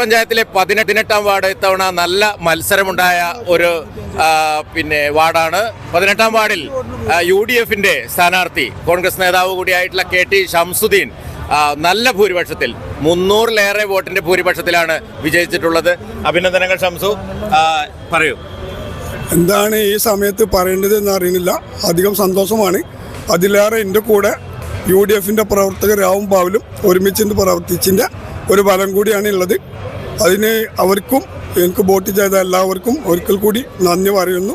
പഞ്ചായത്തിലെ പതിനെട്ടിനെട്ടാം വാർഡ് ഇത്തവണ നല്ല മത്സരമുണ്ടായ ഒരു പിന്നെ വാർഡാണ്. പതിനെട്ടാം വാർഡിൽ യു ഡി എഫിന്റെ സ്ഥാനാർത്ഥി കോൺഗ്രസ് നേതാവ് കൂടിയായിട്ടുള്ള കെ ടി ഷംസുദ്ദീൻ നല്ല ഭൂരിപക്ഷത്തിൽ മുന്നൂറിലേറെ വോട്ടിന്റെ ഭൂരിപക്ഷത്തിലാണ് വിജയിച്ചിട്ടുള്ളത്. അഭിനന്ദനങ്ങൾ ഷംസു പറയൂ. എന്താണ് ഈ സമയത്ത് പറയേണ്ടത് എന്ന് അറിയുന്നില്ല. അധികം സന്തോഷമാണ്. അതിലേറെ എന്റെ കൂടെ യു ഡി എഫിന്റെ പ്രവർത്തകരാവും പാവലും ഒരുമിച്ച് നിന്ന് പ്രവർത്തിച്ചിന്റെ ഒരു ഫലം കൂടിയാണ് ഉള്ളത് അതിന് അവർക്കും എനിക്ക് വോട്ട് ചെയ്ത എല്ലാവർക്കും ഒരിക്കൽ കൂടി നന്ദി പറയുന്നു.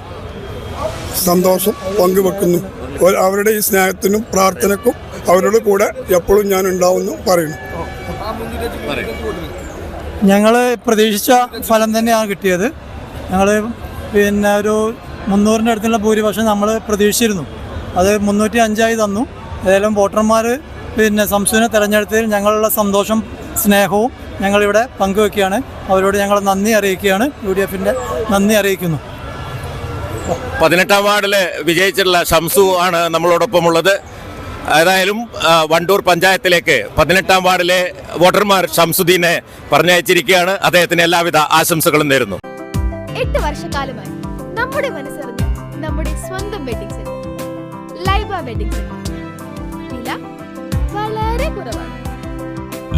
സന്തോഷം പങ്കുവെക്കുന്നു. അവരുടെ ഈ സ്നേഹത്തിനും പ്രാർത്ഥനക്കും അവരുടെ കൂടെ എപ്പോഴും ഞാൻ ഉണ്ടാവുന്നു പറയുന്നു. ഞങ്ങൾ പ്രതീക്ഷിച്ച ഫലം തന്നെയാണ് കിട്ടിയത്. ഞങ്ങൾ പിന്നെ ഒരു മുന്നൂറിന്റെ അടുത്തുള്ള ഭൂരിപക്ഷം നമ്മൾ പ്രതീക്ഷിച്ചിരുന്നു. അത് മുന്നൂറ്റി അഞ്ചായി തന്നു. ഏതായാലും വോട്ടർമാർ പിന്നെ സംസ്ഥാന തെരഞ്ഞെടുത്തതിൽ ഞങ്ങളുടെ സന്തോഷം സ്നേഹവും ഞങ്ങളിവിടെ പങ്കുവെക്കുകയാണ്. അവരോട് ഞങ്ങൾ നന്ദി അറിയിക്കുകയാണ്. യു ഡി എഫിന്റെ നന്ദി അറിയിക്കുന്നു. പതിനെട്ടാം വാർഡിൽ വിജയിച്ചിട്ടുള്ള ഷംസു ആണ് നമ്മളോടൊപ്പം ഉള്ളത് ഏതായാലും വണ്ടൂർ പഞ്ചായത്തിലേക്ക് പതിനെട്ടാം വാർഡിലെ വോട്ടർമാർ ഷംസുദ്ദീനെ പറഞ്ഞയച്ചിരിക്കുകയാണ്. അദ്ദേഹത്തിന് എല്ലാവിധ ആശംസകളും നേരുന്നു. എട്ട് വർഷക്കാലമായി നമ്മുടെ മനസ്സറിഞ്ഞ് നമ്മുടെ സ്വന്തം wedding centre Laiba wedding centre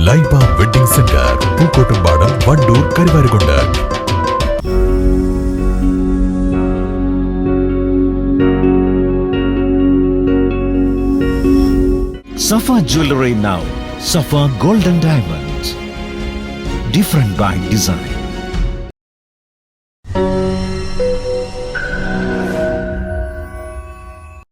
Laiba wedding centre Pookkottumpadam Wandoor Karuvarakundu Safa Jewelry now. Safa Golden Diamonds. Different by design.